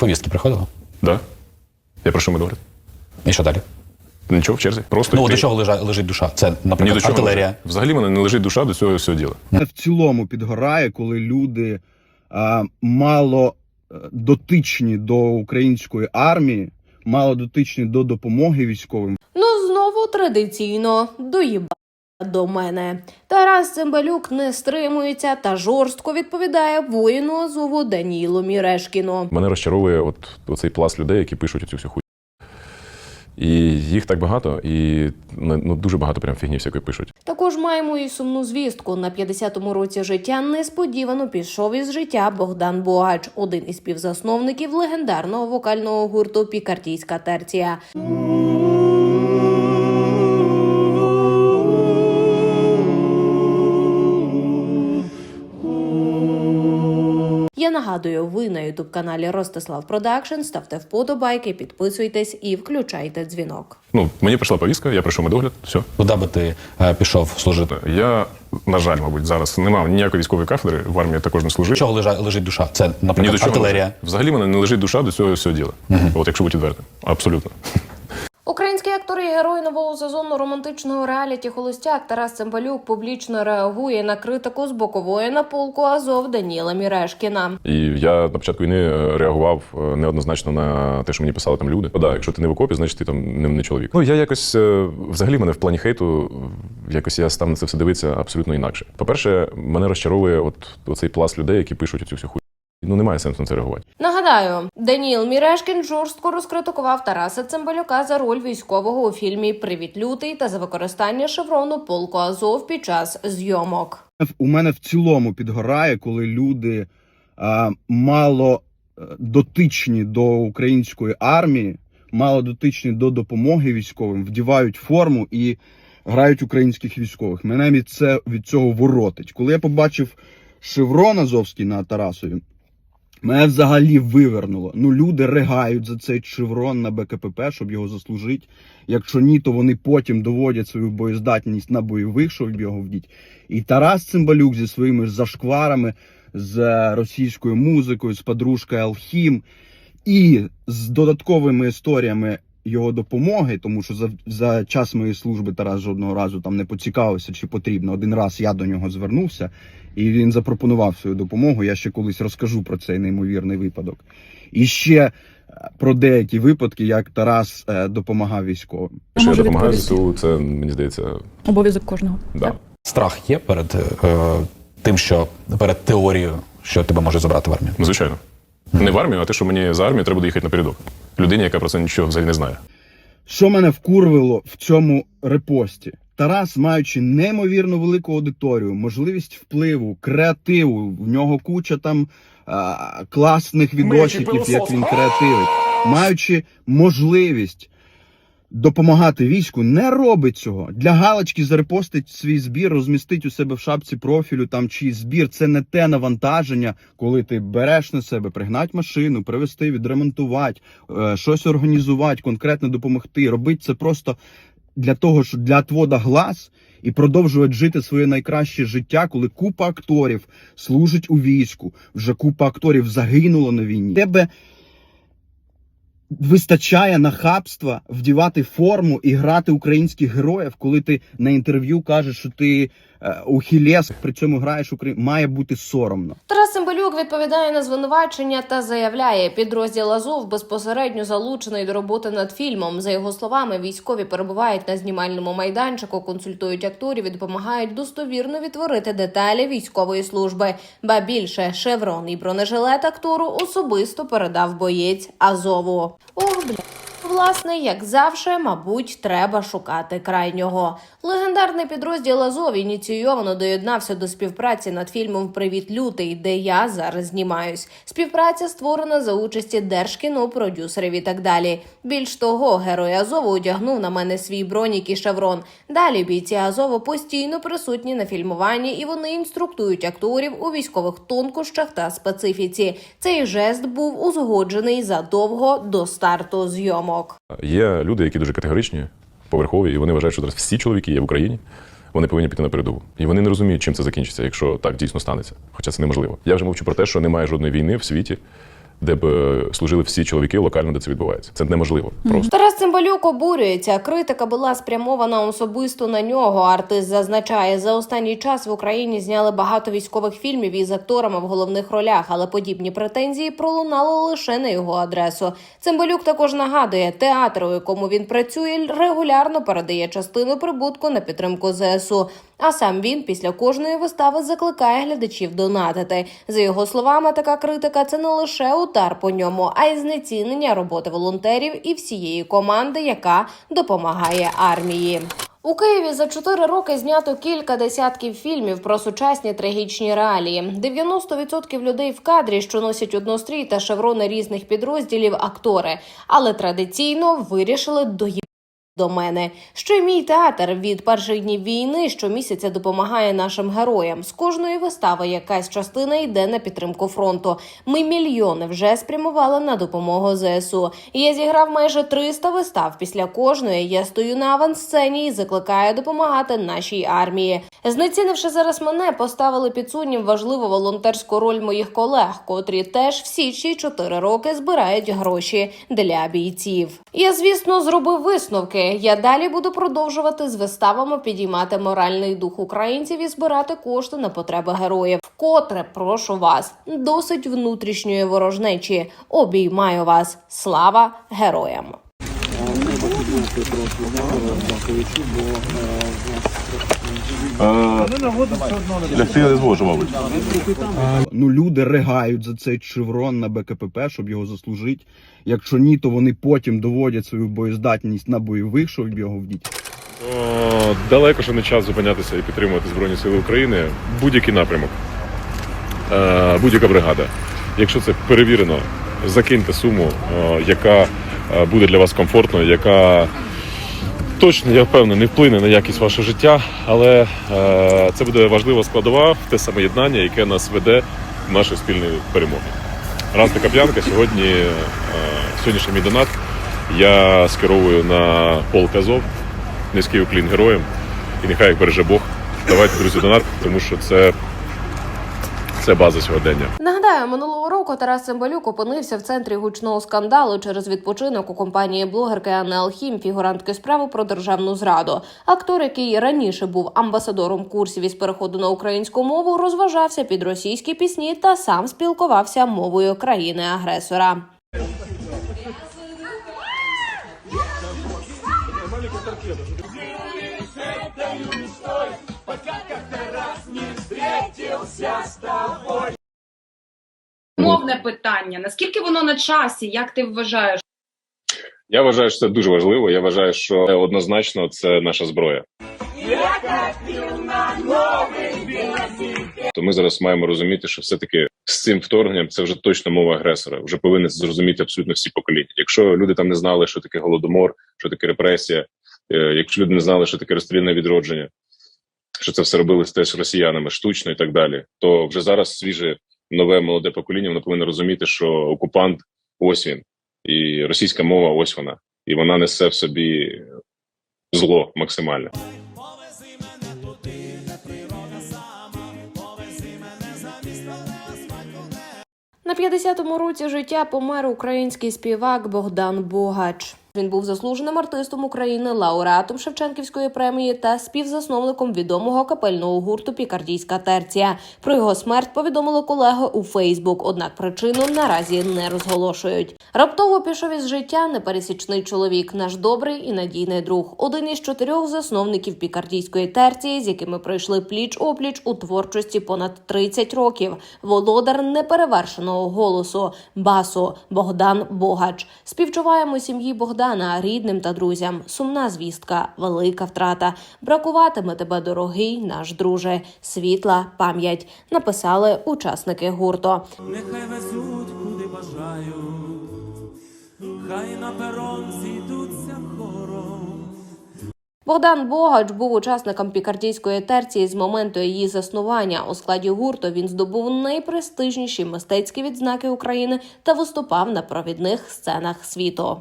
Повістки приходили? Да. Я про що ми говоримо? І що далі? Нічого в черзі. Просто Ну, йти. до чого лежа, лежить душа? Це, Ні наприклад, до чого артилерія. лежить. Взагалі мене не лежить душа до цього всього діла. Це в цілому підгорає, коли люди а, мало е, дотичні до української армії, мало дотичні до допомоги військовим. Ну, знову традиційно доїба до мене. Тарас Цимбалюк не стримується та жорстко відповідає воїну Азову Данілу Мірешкіну. Мене розчаровує от оцей пласт людей, які пишуть цю всю хуй. І їх так багато, і ну, дуже багато прям фігні всякої пишуть. Також маємо і сумну звістку. На 50-му році життя несподівано пішов із життя Богдан Богач, один із співзасновників легендарного вокального гурту Пікартійська терція. Я нагадую, ви на ютуб каналі Ростислав Продакшн. Ставте вподобайки, підписуйтесь і включайте дзвінок. Ну, мені прийшла повістка, я прийшов медогляд, все. Куди би ти е, пішов служити? Я, на жаль, мабуть, зараз не мав ніякої військової кафедри, в армії також не служив. чого лежа, лежить душа? Це, Ні до наприклад, чого артилерія. Взагалі мене не лежить душа до цього всього діла. От якщо бути відвертим. Абсолютно. Актор і герой нового сезону романтичного реаліті Холостяк Тарас Цимбалюк публічно реагує на критику з боку воїна полку Азов Даніла Мірешкіна. І я на початку війни е, реагував е, неоднозначно на те, що мені писали там люди. Да, якщо ти не в окопі, значить ти там не, не чоловік. Ну я якось е, взагалі мене в плані хейту, якось я став на це все дивитися абсолютно інакше. По-перше, мене розчаровує от оцей пласт людей, які пишуть цю всю хуй. Ну немає сенсу на це реагувати. Нагадаю, Даніл Мірешкін жорстко розкритикував Тараса Цимбалюка за роль військового у фільмі Привіт лютий та за використання шеврону полку Азов під час зйомок. У мене в цілому підгорає, коли люди а, мало е, дотичні до української армії, мало дотичні до допомоги військовим, вдівають форму і грають українських військових. Мене від, це, від цього воротить. Коли я побачив шеврон Азовський на Тарасові, мене взагалі вивернуло. Ну, люди ригають за цей шеврон на БКПП, щоб його заслужити. Якщо ні, то вони потім доводять свою боєздатність на бойових, щоб його вдіть. І Тарас Цимбалюк зі своїми зашкварами, з е, російською музикою, з подружкою Алхім і з додатковими історіями його допомоги, тому що за, за час моєї служби Тарас жодного разу там не поцікавився, чи потрібно. Один раз я до нього звернувся, і він запропонував свою допомогу. Я ще колись розкажу про цей неймовірний випадок. І ще е, про деякі випадки, як Тарас е, допомагав військовим. Що я допомагаю. ЗСУ, це мені здається, Обов'язок кожного. да. Страх є перед е, тим, що перед теорією, що тебе може забрати в армію. Звичайно. Не в армію, а те, що мені за армію треба буде їхати напередок. Людині, яка про це нічого взагалі не знає. Що мене вкурвило в цьому репості? Тарас, маючи неймовірно велику аудиторію, можливість впливу, креативу, в нього куча там а, класних відосиків, як він креативить, маючи можливість допомагати війську, не робить цього. Для галочки зарепостить свій збір, розмістить у себе в шапці профілю там чи збір. Це не те навантаження, коли ти береш на себе пригнати машину, привезти, відремонтувати, е, щось організувати, конкретно допомогти. Робити це просто для того, що для отвода глаз і продовжувати жити своє найкраще життя, коли купа акторів служить у війську, вже купа акторів загинуло на війні. Тебе вистачає нахабства вдівати форму і грати українських героїв, коли ти на інтерв'ю кажеш, що ти е, ухілес, при цьому граєш Україну. має бути соромно. Цимбалюк відповідає на звинувачення та заявляє, підрозділ Азов безпосередньо залучений до роботи над фільмом. За його словами, військові перебувають на знімальному майданчику, консультують акторів і допомагають достовірно відтворити деталі військової служби. Ба більше шеврон і бронежилет актору особисто передав боєць Азову. Ох, бля. Власне, як завжди, мабуть, треба шукати крайнього. Легендарний підрозділ Азов ініційовано доєднався до співпраці над фільмом Привіт лютий, де я зараз знімаюсь. Співпраця створена за участі Держкіно, продюсерів і так далі. Більш того, герой Азову одягнув на мене свій бронік і шеврон. Далі бійці Азову постійно присутні на фільмуванні, і вони інструктують акторів у військових тонкощах та специфіці. Цей жест був узгоджений задовго до старту зйомок. Є люди, які дуже категоричні, поверхові, і вони вважають, що зараз всі чоловіки є в Україні. Вони повинні піти на передову. І вони не розуміють, чим це закінчиться, якщо так дійсно станеться. Хоча це неможливо. Я вже мовчу про те, що немає жодної війни в світі, де б е, служили всі чоловіки локально, де це відбувається. Це неможливо. Просто Цимбалюк обурюється. Критика була спрямована особисто на нього. Артист зазначає, за останній час в Україні зняли багато військових фільмів із акторами в головних ролях, але подібні претензії пролунали лише на його адресу. Цимбалюк також нагадує, театр, у якому він працює, регулярно передає частину прибутку на підтримку ЗСУ. А сам він після кожної вистави закликає глядачів донатити. За його словами, така критика це не лише удар по ньому, а й знецінення роботи волонтерів і всієї команди, яка допомагає армії. У Києві за чотири роки знято кілька десятків фільмів про сучасні трагічні реалії. 90% людей в кадрі, що носять однострій та шеврони різних підрозділів, актори, але традиційно вирішили доїбати до мене. Що мій театр від перших днів війни щомісяця допомагає нашим героям. З кожної вистави якась частина йде на підтримку фронту. Ми мільйони вже спрямували на допомогу ЗСУ. Я зіграв майже 300 вистав. Після кожної я стою на авансцені і закликаю допомагати нашій армії. Знецінивши зараз мене, поставили під сумнів важливу волонтерську роль моїх колег, котрі теж всі ці чотири роки збирають гроші для бійців. Я, звісно, зробив висновки. Я далі буду продовжувати з виставами підіймати моральний дух українців і збирати кошти на потреби героїв. Вкотре прошу вас, досить внутрішньої ворожнечі. Обіймаю вас. Слава героям! Лягти я не зможу, мабуть. Ну, люди ригають за цей шеврон на БКПП, щоб його заслужити. Якщо ні, то вони потім доводять свою боєздатність на бойових, щоб його вдіти. О, далеко ще не час зупинятися і підтримувати Збройні Сили України. Будь-який напрямок, е, будь-яка бригада. Якщо це перевірено, закиньте суму, яка е, буде для вас комфортною, яка точно, я впевнений, не вплине на якість вашого життя, але е, це буде важлива складова в те саме єднання, яке нас веде до нашої спільної перемоги. Раз така п'янка, сьогодні е, сьогоднішній мій донат я скеровую на полк Азов, низький уклін героям, і нехай їх береже Бог. Давайте, друзі, донат, тому що це, це база сьогодення. Нагадаю, минулого року Тарас Цимбалюк опинився в центрі гучного скандалу через відпочинок у компанії блогерки Анни Алхім, фігурантки справи про державну зраду. Актор, який раніше був амбасадором курсів із переходу на українську мову, розважався під російські пісні та сам спілкувався мовою країни-агресора. Мовне питання. Наскільки воно на часі? Як ти вважаєш? Я вважаю, що це дуже важливо. Я вважаю, що однозначно це наша зброя. То ми зараз маємо розуміти, що все-таки з цим вторгненням це вже точно мова агресора. Вже повинні зрозуміти абсолютно всі покоління. Якщо люди там не знали, що таке голодомор, що таке репресія, е, якщо люди не знали, що таке розстрільне відродження, що це все робилось теж росіянами штучно і так далі, то вже зараз свіже нове молоде покоління воно повинно розуміти, що окупант ось він, і російська мова ось вона, і вона несе в собі зло максимальне. На 50-му році життя помер український співак Богдан Богач. Він був заслуженим артистом України, лауреатом Шевченківської премії та співзасновником відомого капельного гурту Пікардійська терція. Про його смерть повідомили колеги у Фейсбук, однак причину наразі не розголошують. Раптово пішов із життя непересічний чоловік, наш добрий і надійний друг, один із чотирьох засновників Пікардійської терції, з якими пройшли пліч опліч у творчості понад 30 років. Володар неперевершеного голосу басу Богдан Богач. Співчуваємо сім'ї Богдана, рідним та друзям. Сумна звістка, велика втрата. Бракуватиме тебе, дорогий наш друже. Світла пам'ять. Написали учасники гурту. Нехай везуть, куди бажають, хай на перон зійдуться хором. Богдан Богач був учасником пікардійської терції з моменту її заснування. У складі гурту він здобув найпрестижніші мистецькі відзнаки України та виступав на провідних сценах світу.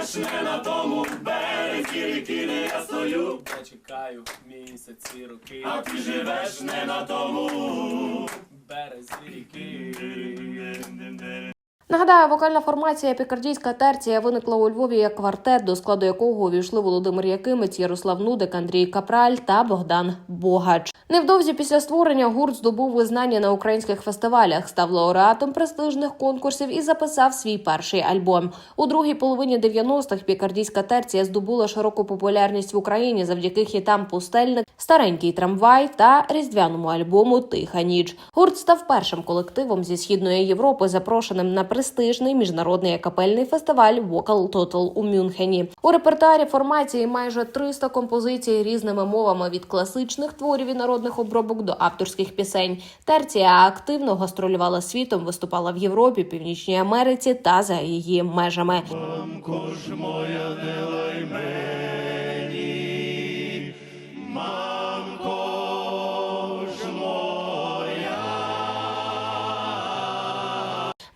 Живеш не на тому березі ріки, де я стою. Я чекаю місяці роки, а ти живеш не на тому березі ріки. Нагадаю, вокальна формація Пікардійська терція виникла у Львові як квартет, до складу якого увійшли Володимир Якимець, Ярослав Нудик, Андрій Капраль та Богдан Богач. Невдовзі після створення гурт здобув визнання на українських фестивалях, став лауреатом престижних конкурсів і записав свій перший альбом. У другій половині 90-х пікардійська терція здобула широку популярність в Україні завдяки хітам Пустельник, Старенький трамвай та різдвяному альбому Тиха ніч. Гурт став першим колективом зі східної Європи, запрошеним на престижний міжнародний акапельний фестиваль Vocal Total у Мюнхені. У репертуарі формації майже 300 композицій різними мовами від класичних творів і народних обробок до авторських пісень. Терція активно гастролювала світом, виступала в Європі, Північній Америці та за її межами.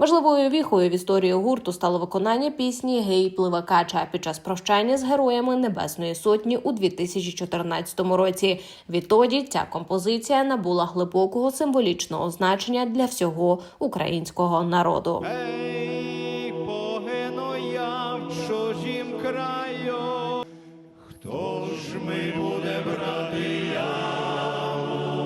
Важливою віхою в історії гурту стало виконання пісні Гей пливакача під час прощання з героями Небесної Сотні у 2014 році. Відтоді ця композиція набула глибокого символічного значення для всього українського народу. Ей,